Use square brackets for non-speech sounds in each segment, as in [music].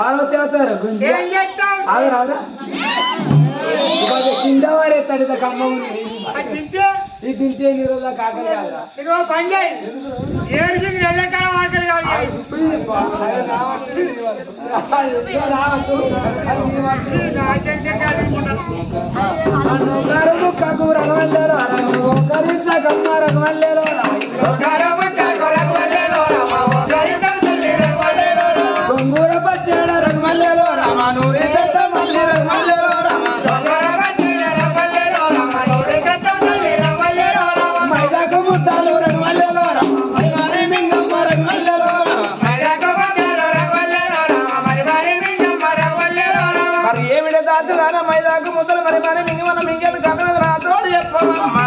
పార్వతి అవుతారు గుంజి. కింద వారే కమ్మ ఉంది ఇది తింటే? నీ రోజు కాకలు కాదురా ఇప్పుడు ఇది బా- అరే రావచ్చు, ఇది రావచ్చు. అది నీ వచ్చు. నన్ను ముక్కకు రగవల్లేరు, అరగ ఒకరింత కమ్మ రగవల్లేరు, గొంగూర ముద్దలు మరి మరి మింగి మన మింగేది కన్నది రాతోడు చెప్పమ్మా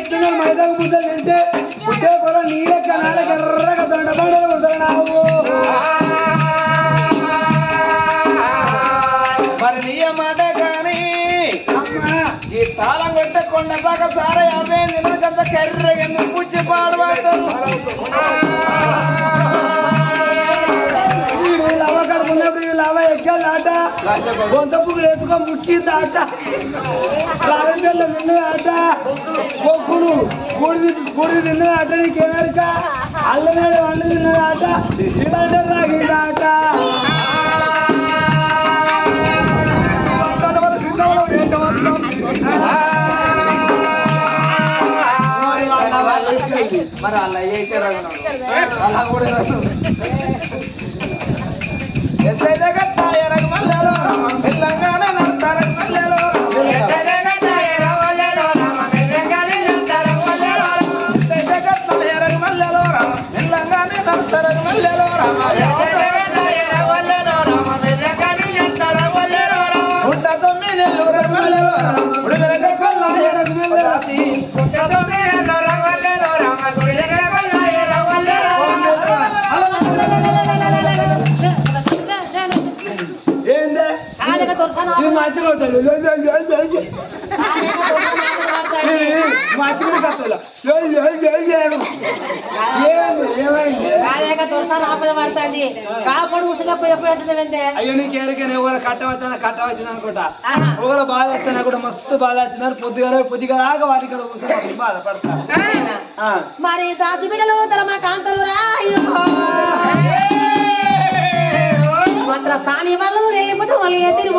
ఇట్లున్న మైదాకు ముద్ద తింటే పుట్టే పొల నీళ్ళ కనాలకి ఎర్రగా దండ బండలు ముద్దలు మరి నీ మాట కానీ ఈ తాళం కొట్టే కొండ దాకా సారా యాభై నిన్నకంత కర్రె ఎందుకు పుచ్చి పాడుబాడు కడుపున్నప్పుడు ఈ ఎక్కాలి ఆట గొంత పువ్వులు ఎత్తుకొని ముక్కింది ఆట. కారంజల్ల నిన్న ఆట. కొక్కుడు గుడి గుడి నిన్న ఆట నీకేమెరక అల్లనాడు వండు నిన్న ఆట. ఇలాంటి రాగి ఆట. మరి అలా అయితే అలా కూడా ఉండదు మీరు రఘుమల్లలో తెలంగాణ నడతారు మల్లెలో ఎట్లయితే కట్టాయ ఎప్పుడు వెందే అయ్యో నీకు ఎరికైనా ఎవరు కట్టవచ్చా కట్టవచ్చింది అనుకుంటా. ఎవరు బాధ వచ్చినా కూడా మస్తు బాధ వచ్చినారు పొద్దుగా పొద్దుగా ఆగ వారి ఇక్కడ బాధపడతా. మరి దాసి బిడ్డలు తల మా కాంతలు రా. మంత్ర సాని వాళ్ళు వెళ్ళిపోతే మళ్ళీ తిరిగి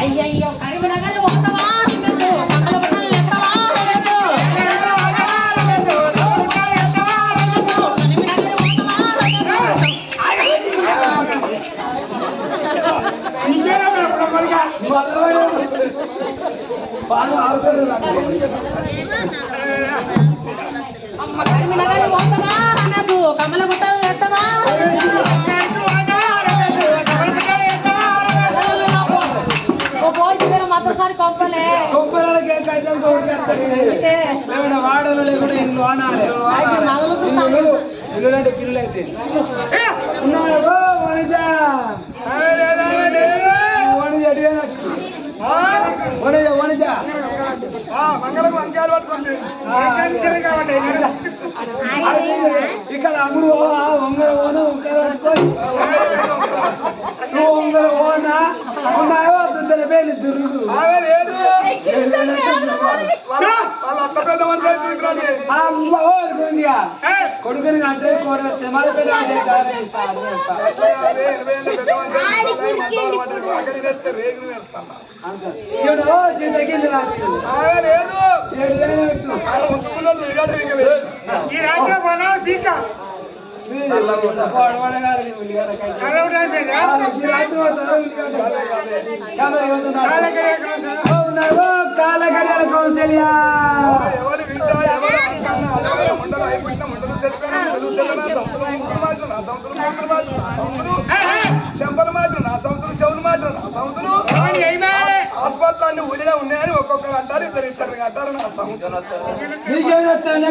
అయ్యయ్యో కరీంనగర్ పోతావా రమేశు. కమల లేకుండా వాడలు లేకుండా ఇల్లు. ఇల్లు ఇల్లు అంటే పిల్లలు అయితే. ఉన్నాడు మనిషా? ఇక్కడ అమ్ముడు పోనా ఉంగర పోనా? ఉన్నాయో దుర్రుగు ఆమె లేదు కొడుకుని అంటే కోడ తెమాల పెద్ద ఇప్పుడు. కాలగడియాల కౌన్సిలియా చెంపల మాటలు, నా సంతులు చెవుల మాటలు, నా సంతులు హాస్పిటల్ అన్ని ఊరిలో ఉన్నాయని ఒక్కొక్కరు అంటారు ఇద్దరు ఇద్దరు అంటారు నా సంతులు నీకేమొస్తానే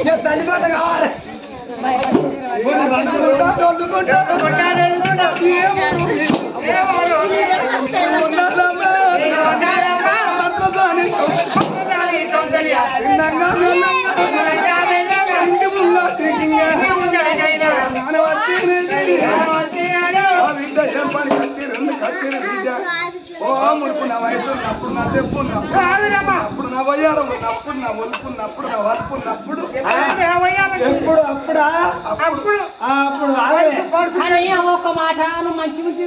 సరిపోదు నేను ఓ ముడుపు నా వయసు ఉన్నప్పుడు నా తెప్పు ఉన్నప్పుడు అప్పుడు నా వయ్యారం ఉన్నప్పుడు నా ఒలుపు ఉన్నప్పుడు నా వలుపు ఉన్నప్పుడు ఎప్పుడు అప్పుడా అప్పుడు ఆ, అప్పుడు ఆగలే కానీ ఒక మాట నువ్వు మంచి మంచి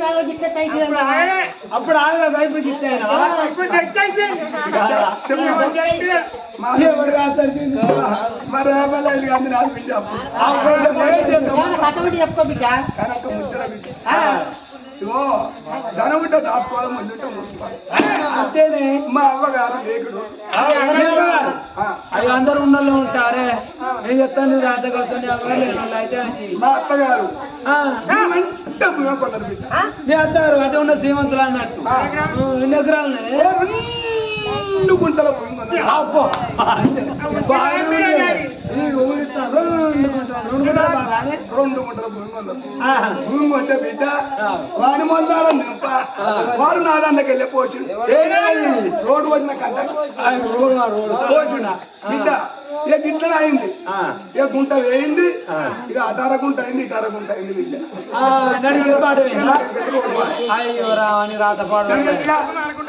అప్పుడు ఆగలే వైపు గిట్టాయినా మా ఎవరు కాదు మరి ఏమలేదు ధనం ఉంటే దాచుకోవాలి అంతేనే మా అవ్వగారు లేకుడు అవి అందరు ఉన్నోళ్ళు ఉంటారే నేను చెప్తాను రాత అయితే. మా అత్తగారు భూమి కొన్నారు మీ అటు ఉన్న శ్రీమంతులు అన్నట్టు. ఎన్ని ఎకరాలు రెండు గుంటల. రెండు గుంటలు, భూమి కొంటే బిడ్డ. వారి మందారం నింప వారు నాదానికి వెళ్ళే పోషుడు రోడ్డు వచ్చిన కంట. పోషుడు బిడ్డ ఇక గిట్ల అయింది. ఇక గుంట వేయింది. ఇక అటార గుంట అయింది ఇటార గుంట అయింది బిడ్డ? అయ్యో రావని రాత పాడు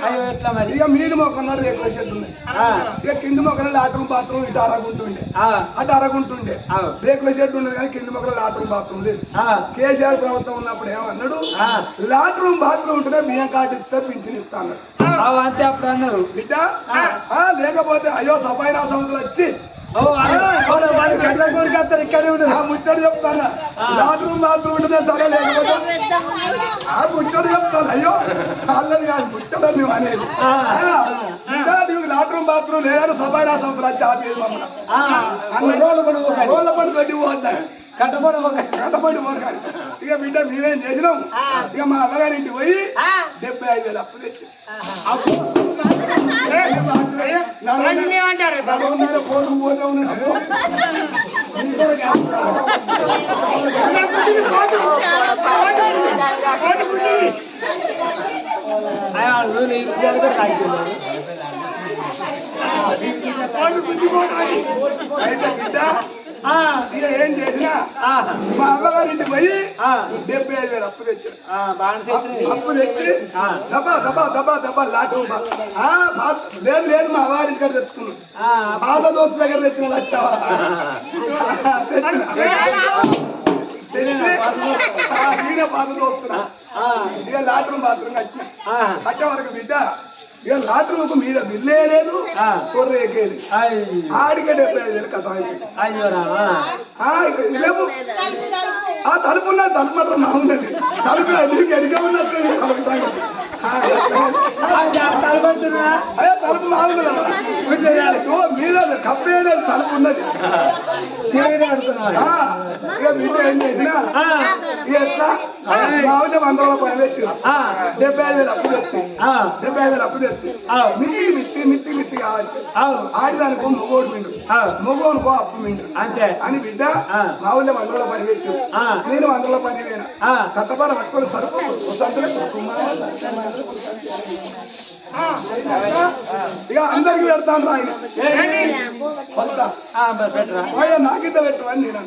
ఇక మరి మొక్కన్నారు రేకుల షెడ్ ఉన్నాయి? ఇక కింది మొక్కన లాట్రూమ్ బాత్రూమ్ ఇటు అరగుంటుండే. అటు అరగుంటుండే. రేకుల షెడ్ ఉండదు కానీ కింది మొక్కల లాట్రూమ్ బాత్రూమ్ లేదు. కేసీఆర్ ప్రభుత్వం ఉన్నప్పుడు ఏమన్నాడు. లాట్రూమ్ బాత్రూమ్ ఉంటేనే బియ్యం కార్డు ఇస్తే పింఛన్ ఇస్తా అన్నాడు. అవు అంతే అప్పుడు అన్నారు. బిడ్డ? ఆ, లేకపోతే అయ్యో సఫైనా సంస్థలు వచ్చి ఓ అదే, అవును, మరి గడ్ల కూరికి వస్తారు ఇక్కడే ఆ ఉండదు ముచ్చట చెప్తాను? ఆ. లాట్రూమ్ బాత్రూమ్ ఉంటుందే సరే లేకపోతే? ఆ ముచ్చట చెప్తాను. అయ్యో అల్లది కాదు ముచ్చట నువ్వు అనేది. ఆ. ఆ, నీకు లాట్రూమ్ బాత్రూమ్ లేదని సఫైనా సంస్థలు వచ్చి ఆపేది మమ్మల్ని ఆ, అన్న రోడ్ల పడి. రోడ్ల పడి కొట్టి పోద్దాం కట్టపడి పోకండి. కట్టపడి పోకాలి ఇక బిడ్డ మేమేం చేసినాం ఇక మా అమ్మగారి ఇంటికి పోయి డెబ్బై ఐదు వేలు అప్పు తెచ్చి అప్పుడు నలుగురు కోట్లు పోతే ఉన్నాడు ఆయన వాళ్ళు ఈ విద్యార్థి కూడా తాగుతున్నారు. అయితే బిడ్డ ఆ, ఇక ఏం చేసినా? మా అమ్మగారి ఇంటికి పోయి ఆ, డెబ్బై ఐదు వేలు అప్పు తెచ్చాడు. అప్పు తెచ్చి. దబా దబా దబా దబా లాటు లేదు లేదు మా వారి దగ్గర తెచ్చుకున్నాం. పాత దోస్తు దగ్గర తెచ్చిన ఆ, ఈయన పాత దోస్తున్నా ఇక లాట్రూమ్ బాత్రూమ్ కట్టిన. కట్టే వరకు బిడ్డ. ఇక లాట్రూమ్ మీద బిల్లే లేదు. కొర్ర ఎక్కేది. ఆడికే డెబ్బై ఐదు వేలు కథ ఆ, ఇక లేవు ఆ తలుపు ఉన్నది తలుపు మాత్రం నా ఉన్నది. తలుపు నీకు ఎరిగా ఉన్నట్టు అది తలుపు నా ఉన్నది. ఓ మీద కప్పేయలేదు తలుపు ఉన్నది. ఇక ఏం చేసినా ఎట్లా? వందల పని పెట్టి డెబ్బై ఐదు వేలు అప్పు ఆ, డెబ్బై ఐదు వేలు అప్పు ఆ. మిత్తి మిత్తి మిత్తి మిత్తి కావాలి. ఆడిదానికో మొగోడు మిండు. మొగోనుకో అప్పు మిండు. అంతే. అని బిడ్డ. మా ఊళ్ళో వందల పని పెట్టు. నేను వందల పని ఆ, కట్టపాల పట్టుకొని సరుకు సంతలో ఇక అందరికి పెడతాను రా ఆయన నాకింత పెట్టు అని నేను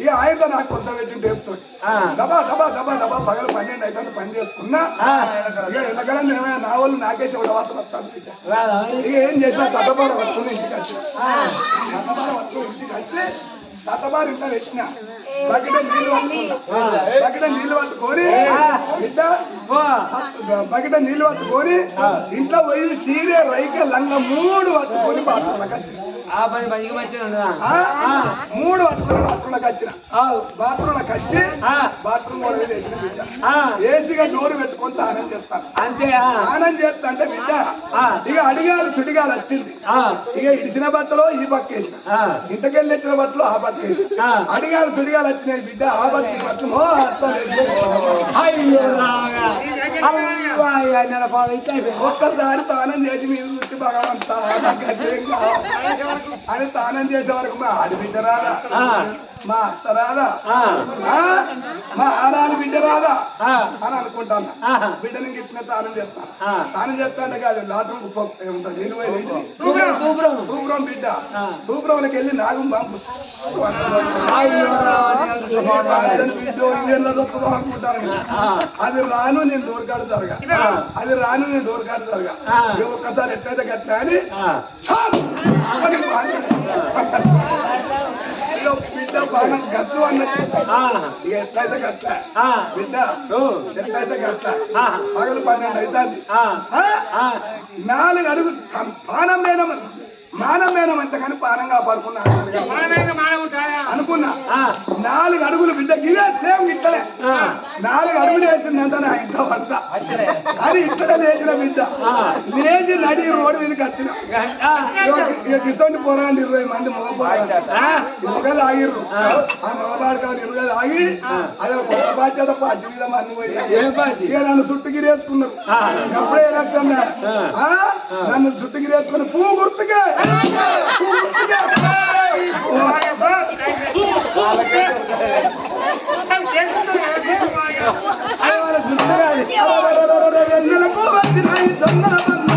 ఇక ఆయనతో నాకు కొంత పెట్టి టేపుతో ఆ, దబా దబా దబా దబా పగలు పన్నెండు అయితే పని చేసుకున్నా. ఇక ఎండకాలం ఏమైనా నా వాళ్ళు ఒక వాసన వస్తాను? ఇక ఏం చేసినా తట్టబార పట్టుకుని ఇంటికి వచ్చి. పట్టుకుని ఇంటికి వచ్చి. తట్టబార ఇంట్లో పెట్టిన బకెట నీళ్ళు బకెట నీళ్ళు పట్టుకొని బకెట నీళ్ళు పట్టుకొని ఇంట్లో పోయి సీరే రైక లంగ మూడు పట్టుకొని బాత్రూంలోకి వచ్చిన? మూడు పట్టుకొని బాత్రూంలోకి వచ్చిన. బాత్రూంలోకి వచ్చి బాత్రూమ్ కూడా వేసిన బిడ్డ. ఆ, ఏసీగా డోరు పెట్టుకొని తానం చేస్తాను అంతే ఆ, తానం చేస్తా అంటే బిడ్డ. ఇక అడిగారు సుడిగాలు వచ్చింది. ఇక ఇడిసిన బట్టలో ఈ పక్కేసిన ఆ, ఇంతకెళ్ళి వచ్చిన బట్టలు ఆ పక్కేసిన ఆ. అడిగారు సుడిగాలు వచ్చినాయి బిడ్డ ఆ పక్క బట్టలు ఓ అర్థం అయ్యో రాగా. అయ్యో అయ్యో నెలపాలు ఇట్లా అయిపోయింది. ఒక్కసారి తానం చేసి మీరు చుట్టి భగవంతా. [laughs] అని తానం చేసే వరకు మా ఆడి బిడ్డ రాదా మా అత్త రాదా? మా ఆరాని బిడ్డ రాదా? అని అనుకుంటాను. బిడ్డని గిట్టిన తానం చేస్తాను. తానం చేస్తాంటే కాదు లాటం ఉంటుంది తూపురం. సూపురం బిడ్డ. ఆ. సూపురంలోకి వెళ్ళి నాగం రాగా ఆ. అది రాను నేను డోర్ కాడు జరగా ఆ. అది రాను నేను డోర్ కాడు జరగా ఆ. ఇక ఒక్కసారి ఎట్లయితే గట్లా అని ఇక బిడ్డ బాగా గద్దు అన్నది ఇక ఎట్లయితే గట్ల బిడ్డ ఎట్లయితే గట్ల పగలు పన్నెండు అవుతుంది నాలుగు అడుగులు పానం మేనం మానం మేనం అంత కానీ పానం కాపాడుకున్నా అనుకున్నా. నాలుగు అడుగులు బిడ్డ ఇదే సేమ్ ఇట్లనే. ఆ. నాలుగు అడుగులు వేసిందంట నా ఇంట్లో వంట అది ఇట్లనే లేచిన బిడ్డ. లేచి నడి రోడ్డు మీదకి వచ్చిన. కిసోని పోరాని ఇరవై మంది మగ ఆ, ఇరుగలు ఆగిర్రు. ఆ. మగబాడుగా ఇరుగలు ఆగి అది ఒక కొత్త బాధ్యత పార్టీ మీద అన్ని పోయి. నన్ను చుట్టుగిరేసుకున్నారు. అప్పుడే ఎలక్షన్ ఆ. నన్ను చుట్టుగిరేసుకుని పూ గుర్తుకే. పూ గుర్తుకే అది వాళ్ళ దృష్టి కాదు. వెన్నెలకు వచ్చినాయి దొంగల బంధు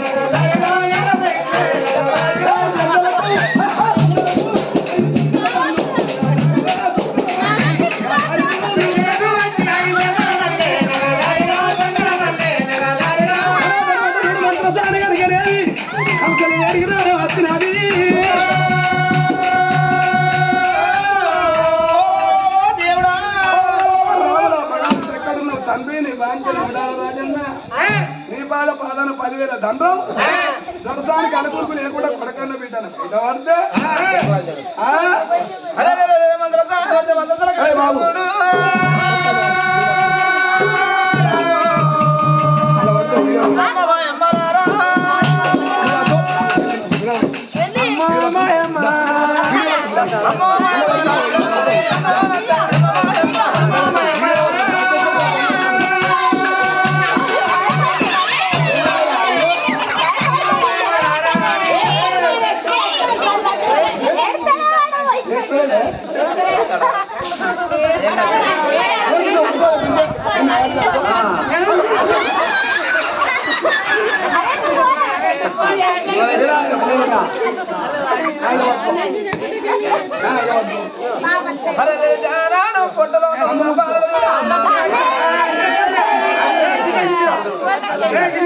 వేల దండం దొరసానికి అనుకూలకు లేకుండా కొడకన్న బయట పడితే బాబు. అలా పడితే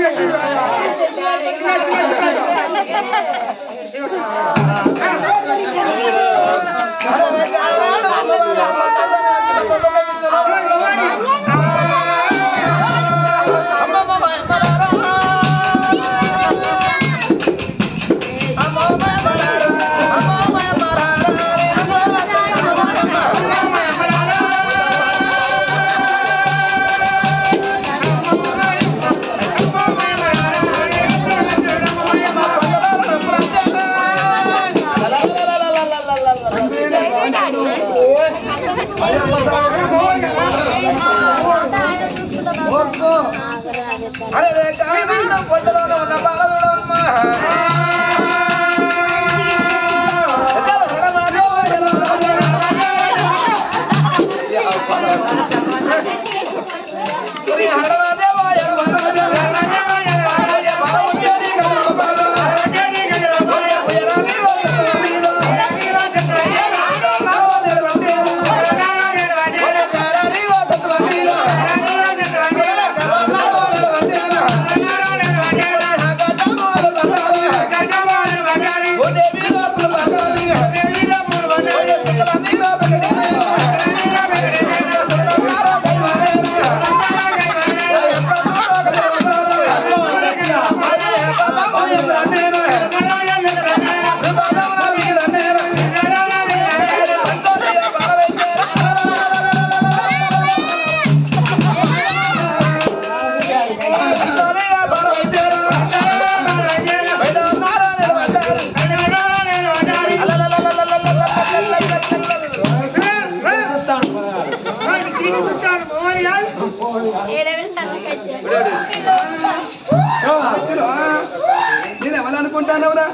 ఎవరనుకుంటానవరా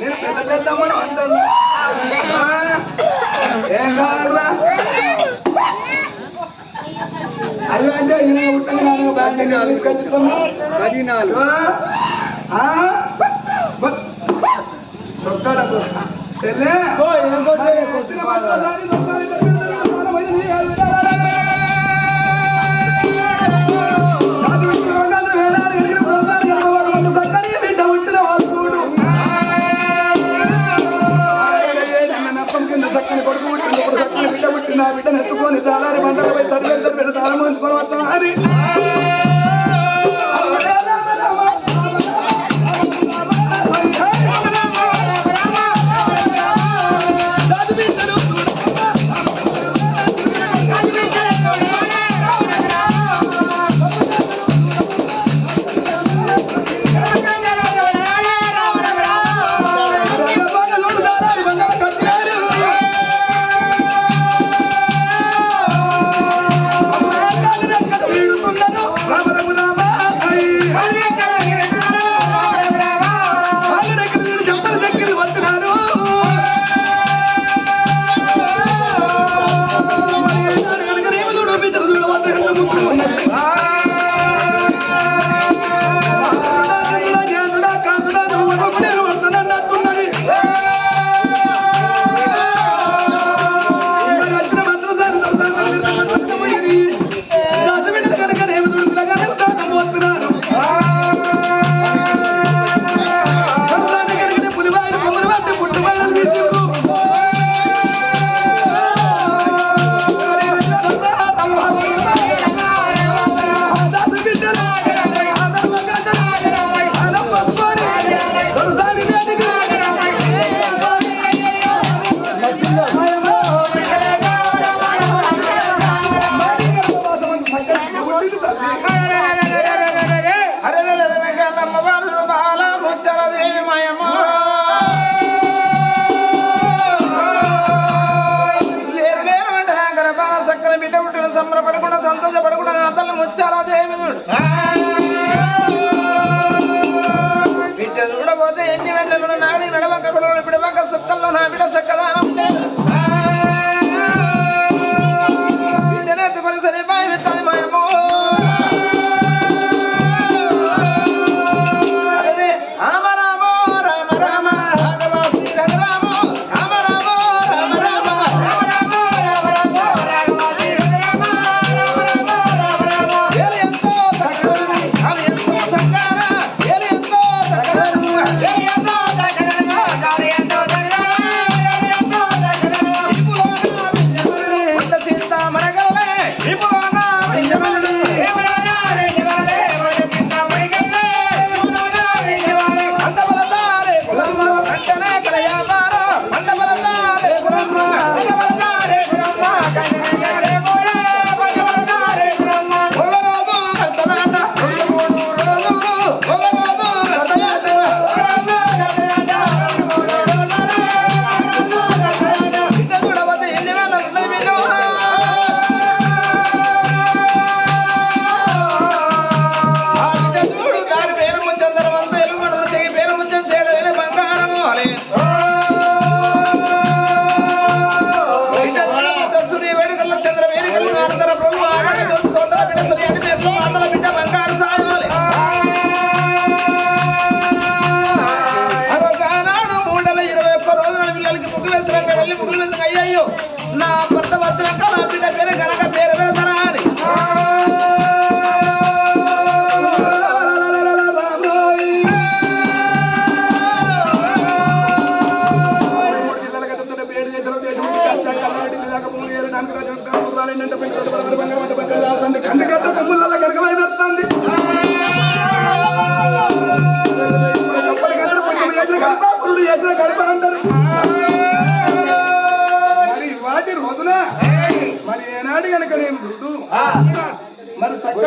నేను పెద్ద పెద్దమ్మను అంటాను ఆ? ఏం కావాలరా? అవి అంటే ఇలా ఉంటుంది నాన్న బ్యాంక్ తీసుకొచ్చుకున్నా. పదినాలు చెల్లె ఓ, ఏం Amen. আল্লাহ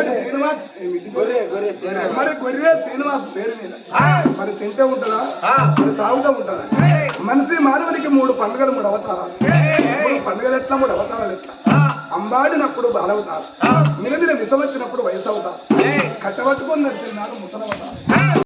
శ్రీనివాస్. మరి గొర్రె శ్రీనివాస్ పేరు మీద. మరి తింటే ఉంటుందా? మరి తాగుతూ ఉంటుందా? మనిషి మానవునికి మూడు పండుగలు మూడు అవతారాలు. పండుగలు ఎట్లా మూడు అవతారాలు ఎట్లా? అంబాడినప్పుడు బాలవుతారు. నిలదిన విత వచ్చినప్పుడు వయసు అవుతారు కట్టబట్టుకొని నడిచినారు ముసలవుతారు.